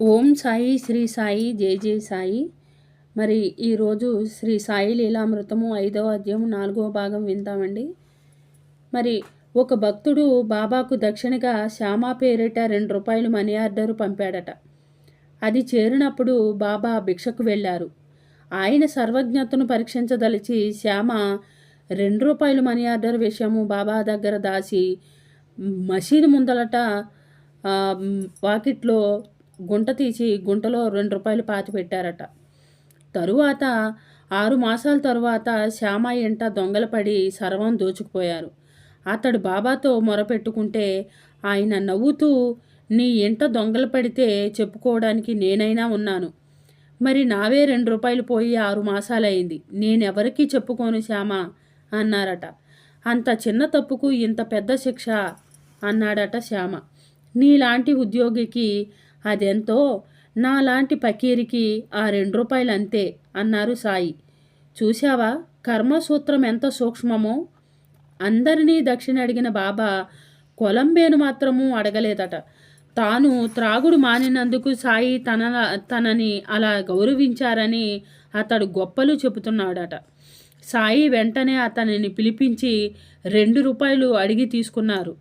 ఓం సాయి శ్రీ సాయి జై జై సాయి. మరి ఈరోజు శ్రీ సాయి లీలామృతము ఐదవ అధ్యాయం నాలుగవ భాగం విందామండి. మరి ఒక భక్తుడు బాబాకు దక్షిణగా శ్యామా పేరిట రెండు రూపాయలు మనీ ఆర్డర్ పంపాడట. అది చేరినప్పుడు బాబా భిక్షకు వెళ్ళారు. ఆయన సర్వజ్ఞతను పరీక్షించదలిచి శ్యామ రెండు రూపాయలు మనీ ఆర్డర్ విషయము బాబా దగ్గర దాచి మసీదు ముందలట వాకిట్లో గుంట తీసి గుంటలో రెండు రూపాయలు పాతి పెట్టారట. తరువాత ఆరు మాసాల తరువాత శ్యామ ఇంట దొంగలు పడి సర్వం దోచుకుపోయారు. అతడు బాబాతో మొరపెట్టుకుంటే ఆయన నవ్వుతూ నీ ఇంట దొంగలు పడితే చెప్పుకోవడానికి నేనైనా ఉన్నాను. మరి నావే రెండు రూపాయలు పోయి ఆరు మాసాలయ్యింది నేనెవరికీ చెప్పుకోను శ్యామ అన్నారట. అంత చిన్న తప్పుకు ఇంత పెద్ద శిక్ష అన్నాడట శ్యామ. నీలాంటి ఉద్యోగికి అదెంతో? నాలాంటి పకీరికి ఆ రెండు రూపాయలు అంతే అన్నారు సాయి. చూశావా? కర్మసూత్రం ఎంత సూక్ష్మమో? అందరినీ దక్షిణ అడిగిన బాబా కొలంబేను మాత్రము అడగలేదట. తాను త్రాగుడు మానినందుకు సాయి తన తనని అలా గౌరవించారని అతడు గొప్పలు చెబుతున్నాడట. సాయి వెంటనే అతనిని పిలిపించి రెండు రూపాయలు అడిగి తీసుకున్నారు.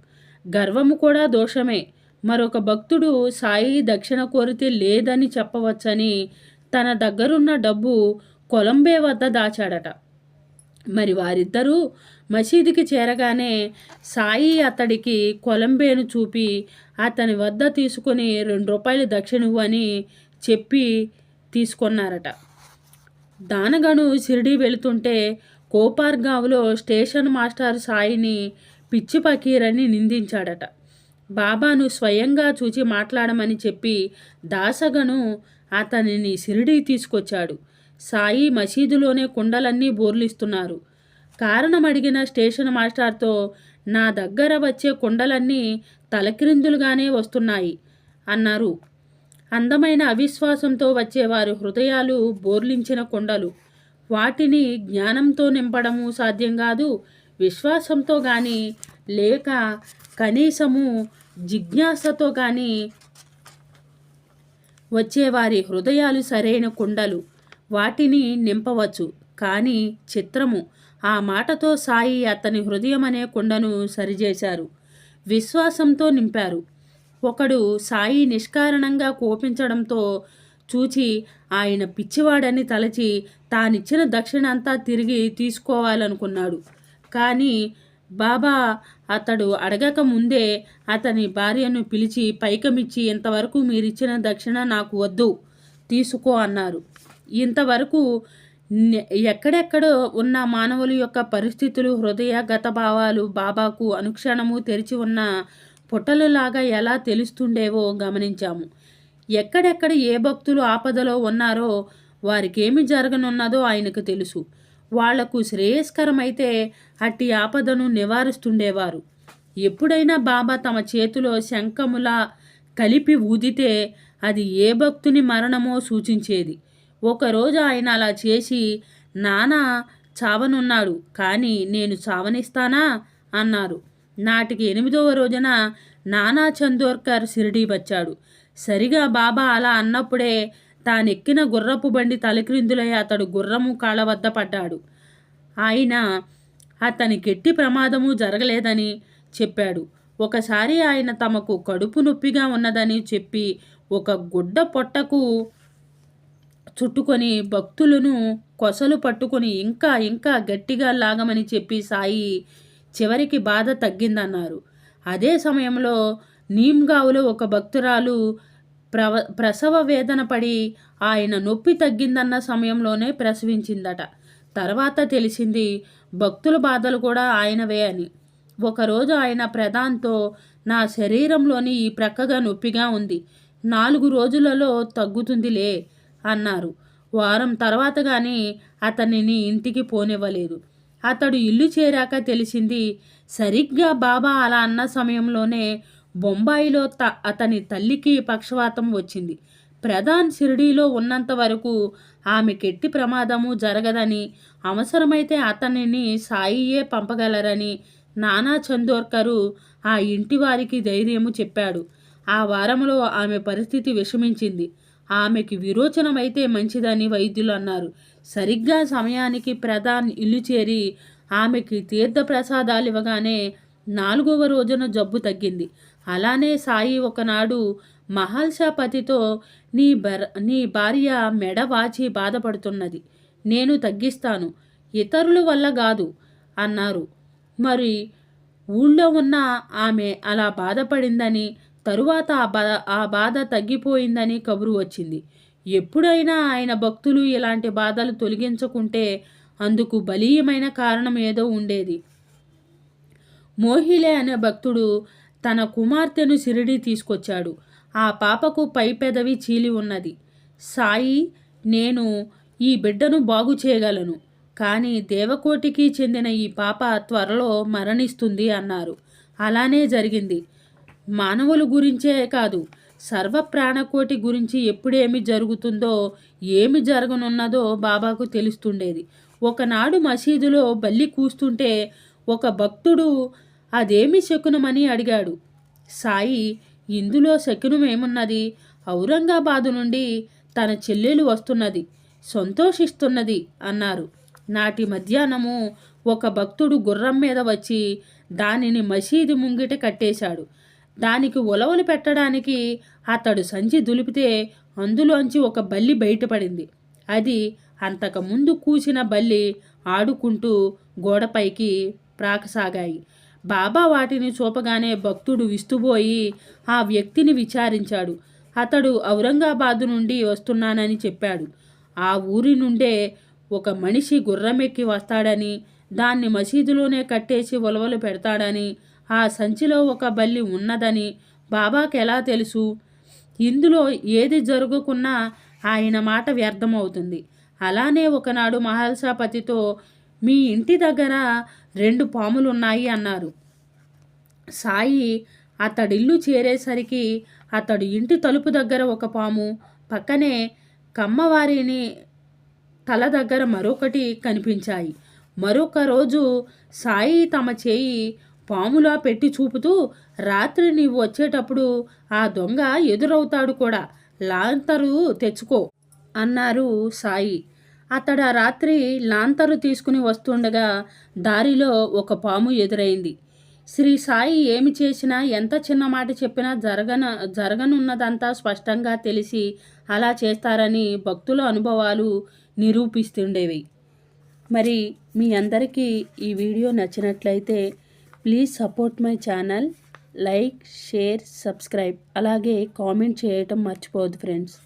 గర్వము కూడా దోషమే. మరొక భక్తుడు సాయి దక్షిణ కోరితే లేదని చెప్పవచ్చని తన దగ్గరున్న డబ్బు కొలంబే వద్ద దాచాడట. మరి వారిద్దరూ మసీదుకి చేరగానే సాయి అతడికి కొలంబేను చూపి అతని వద్ద తీసుకొని రెండు రూపాయలు దక్షిణ అని చెప్పి తీసుకున్నారట. దానగను షిరిడి వెళుతుంటే కోపార్గావ్లో స్టేషన్ మాస్టర్ సాయిని పిచ్చి పకీరని నిందించాడట. బాబాను స్వయంగా చూచి మాట్లాడమని చెప్పి దాసగను అతనిని సిరిడి తీసుకొచ్చాడు. సాయి మసీదులోనే కుండలన్నీ బోర్లిస్తున్నారు. కారణం అడిగిన స్టేషన్ మాస్టర్తో నా దగ్గర వచ్చే కుండలన్నీ తలక్రిందులుగానే వస్తున్నాయి అన్నారు. అందమైన అవిశ్వాసంతో వచ్చేవారి హృదయాలు బోర్లించిన కుండలు. వాటిని జ్ఞానంతో నింపడము సాధ్యం కాదు విశ్వాసంతో కానీ లేక కనీసము జిజ్ఞాసతో కానీ వచ్చేవారి హృదయాలు సరైన కుండలు. వాటిని నింపవచ్చు. కానీ చిత్రము ఆ మాటతో సాయి అతని హృదయం అనే కుండను సరిచేశారు. విశ్వాసంతో నింపారు. ఒకడు సాయి నిష్కారణంగా కోపించడంతో చూచి ఆయన పిచ్చివాడని తలచి తానిచ్చిన దక్షిణ అంతా తిరిగి తీసుకోవాలనుకున్నాడు. కానీ బాబా అతడు అడగక ముందే అతని భార్యను పిలిచి పైకమిచ్చి ఇంతవరకు మీరిచ్చిన దక్షిణ నాకు వద్దు తీసుకో అన్నారు. ఇంతవరకు ఎక్కడెక్కడ ఉన్న మానవుల యొక్క పరిస్థితులు హృదయ గత భావాలు బాబాకు అనుక్షణము తెరిచి ఉన్న పుట్టలులాగా ఎలా తెలుస్తుండేవో గమనించాము. ఎక్కడెక్కడ ఏ భక్తులు ఆపదలో ఉన్నారో వారికేమి జరగనున్నదో ఆయనకు తెలుసు. వాళ్ళకు శ్రేయస్కరమైతే అట్టి ఆపదను నివారిస్తుండేవారు. ఎప్పుడైనా బాబా తమ చేతిలో శంఖములా కలిపి ఊదితే అది ఏ భక్తుని మరణమో సూచించేది. ఒకరోజు ఆయన అలా చేసి నానా చావనున్నాడు కానీ నేను చావనిస్తానా? అన్నారు. నాటికి ఎనిమిదవ రోజున నానా చందోర్కర్ షిరిడీ వచ్చాడు సరిగా బాబా అలా అన్నప్పుడే తానెక్కిన గుర్రపు బండి తలక్రిందులై అతడు గుర్రము కాళ్ళ వద్ద పడ్డాడు. ఆయన అతని గట్టి ప్రమాదము జరగలేదని చెప్పాడు. ఒకసారి ఆయన తమకు కడుపు నొప్పిగా ఉన్నదని చెప్పి ఒక గుడ్డ పొట్టకు చుట్టుకొని భక్తులను కొసలు పట్టుకొని ఇంకా ఇంకా గట్టిగా లాగమని చెప్పి సాయి చివరికి బాధ తగ్గిందన్నారు. అదే సమయంలో నీమ్గావులో ఒక భక్తురాలు ప్రవ ప్రసవ వేదన పడి ఆయన నొప్పి తగ్గిందన్న సమయంలోనే ప్రసవించిందట. తర్వాత తెలిసింది భక్తుల బాధలు కూడా ఆయనవే అని. ఒకరోజు ఆయన ప్రధాన్తో నా శరీరంలోని ఈ ప్రక్కగా నొప్పిగా ఉంది. నాలుగు రోజులలో తగ్గుతుందిలే అన్నారు. వారం తర్వాత కానీ అతనిని ఇంటికి పోనివ్వలేదు. అతడు ఇల్లు చేరాక తెలిసింది సరిగ్గా బాబా అలా అన్న సమయంలోనే బొంబాయిలో త అతని తల్లికి పక్షవాతం వచ్చింది. ప్రధాన్ షిరిడీలో ఉన్నంత వరకు ఆమెకెట్టి ప్రమాదము జరగదని అవసరమైతే అతనిని సాయియే పంపగలరని నానా చందోర్కరు ఆ ఇంటి వారికి ధైర్యము చెప్పాడు. ఆ వారంలో ఆమె పరిస్థితి విషమించింది. ఆమెకి విరోచనమైతే మంచిదని వైద్యులు అన్నారు. సరిగ్గా సమయానికి ప్రధాన్ ఇల్లు చేరి ఆమెకి తీర్థప్రసాదాలు ఇవ్వగానే నాలుగవ రోజున జబ్బు తగ్గింది. అలానే సాయి ఒకనాడు మహల్షాపతితో నీ బర్ నీ భార్య మెడ వాచి బాధపడుతున్నది. నేను తగ్గిస్తాను. ఇతరుల వల్ల కాదు అన్నారు. మరి ఊళ్ళో ఉన్న ఆమె అలా బాధపడిందని తరువాత ఆ బా ఆ బాధ తగ్గిపోయిందని కబురు వచ్చింది. ఎప్పుడైనా ఆయన భక్తులు ఇలాంటి బాధలు తొలగించుకుంటే అందుకు బలీయమైన కారణం ఏదో ఉండేది. మోహిలే అనే భక్తుడు తన కుమార్తెను సిరిడి తీసుకొచ్చాడు. ఆ పాపకు పై పెదవి చీలి ఉన్నది. సాయి నేను ఈ బిడ్డను బాగు చేయగలను. కానీ దేవకోటికి చెందిన ఈ పాప త్వరలో మరణిస్తుంది అన్నారు. అలానే జరిగింది. మానవుల గురించే కాదు సర్వ ప్రాణకోటి గురించి ఎప్పుడేమి జరుగుతుందో ఏమి జరగనున్నదో బాబాకు తెలుస్తుండేది. ఒకనాడు మసీదులో బల్లి కూస్తుంటే ఒక భక్తుడు అదేమి శకునమని అడిగాడు. సాయి ఇందులో శకునమేమున్నది? ఔరంగాబాదు నుండి తన చెల్లెలు వస్తున్నది సంతోషిస్తున్నది అన్నారు. నాటి మధ్యాహ్నము ఒక భక్తుడు గుర్రం మీద వచ్చి దానిని మసీదు ముంగిట కట్టేశాడు. దానికి ఉలవలు పెట్టడానికి అతడు సంచి దులిపితే అందులోంచి ఒక బల్లి బయటపడింది. అది అంతకుముందు కూసిన బల్లి ఆడుకుంటూ గోడపైకి ప్రాకసాగాయి బాబా వాటిని చూపగానే భక్తుడు విస్తుపోయి ఆ వ్యక్తిని విచారించాడు. అతడు ఔరంగాబాదు నుండి వస్తున్నానని చెప్పాడు. ఆ ఊరి నుండే ఒక మనిషి గుర్రమెక్కి వస్తాడని దాన్ని మసీదులోనే కట్టేసి ఉలవలు పెడతాడని ఆ సంచిలో ఒక బల్లి ఉన్నదని బాబాకి ఎలా తెలుసు? ఇందులో ఏది జరుగుకున్నా ఆయన మాట వ్యర్థమవుతుంది. అలానే ఒకనాడు మహల్సాపతితో మీ ఇంటి దగ్గర రెండు పాములు ఉన్నాయి అన్నారు. సాయి అతడిల్లు చేరేసరికి అతడు ఇంటి తలుపు దగ్గర ఒక పాము పక్కనే కమ్మవారిని తల దగ్గర మరొకటి కనిపించాయి. మరొక రోజు సాయి తమ చేయి పాములా పెట్టి చూపుతూ రాత్రి నీవు వచ్చేటప్పుడు ఆ దొంగ ఎదురవుతాడు కూడా లాంతరు తెచ్చుకో అన్నారు సాయి. అతడు ఆ రాత్రి లాంతరు తీసుకుని వస్తుండగా దారిలో ఒక పాము ఎదురైంది. శ్రీ సాయి ఏమి చేసినా ఎంత చిన్న మాట చెప్పినా జరగన జరగనున్నదంతా స్పష్టంగా తెలిసి అలా చేస్తారని భక్తుల అనుభవాలు నిరూపిస్తుండేవి. మరి మీ అందరికీ ఈ వీడియో నచ్చినట్లయితే please support my channel like share subscribe అలాగే కామెంట్ చేయటం మర్చిపోవద్దు ఫ్రెండ్స్.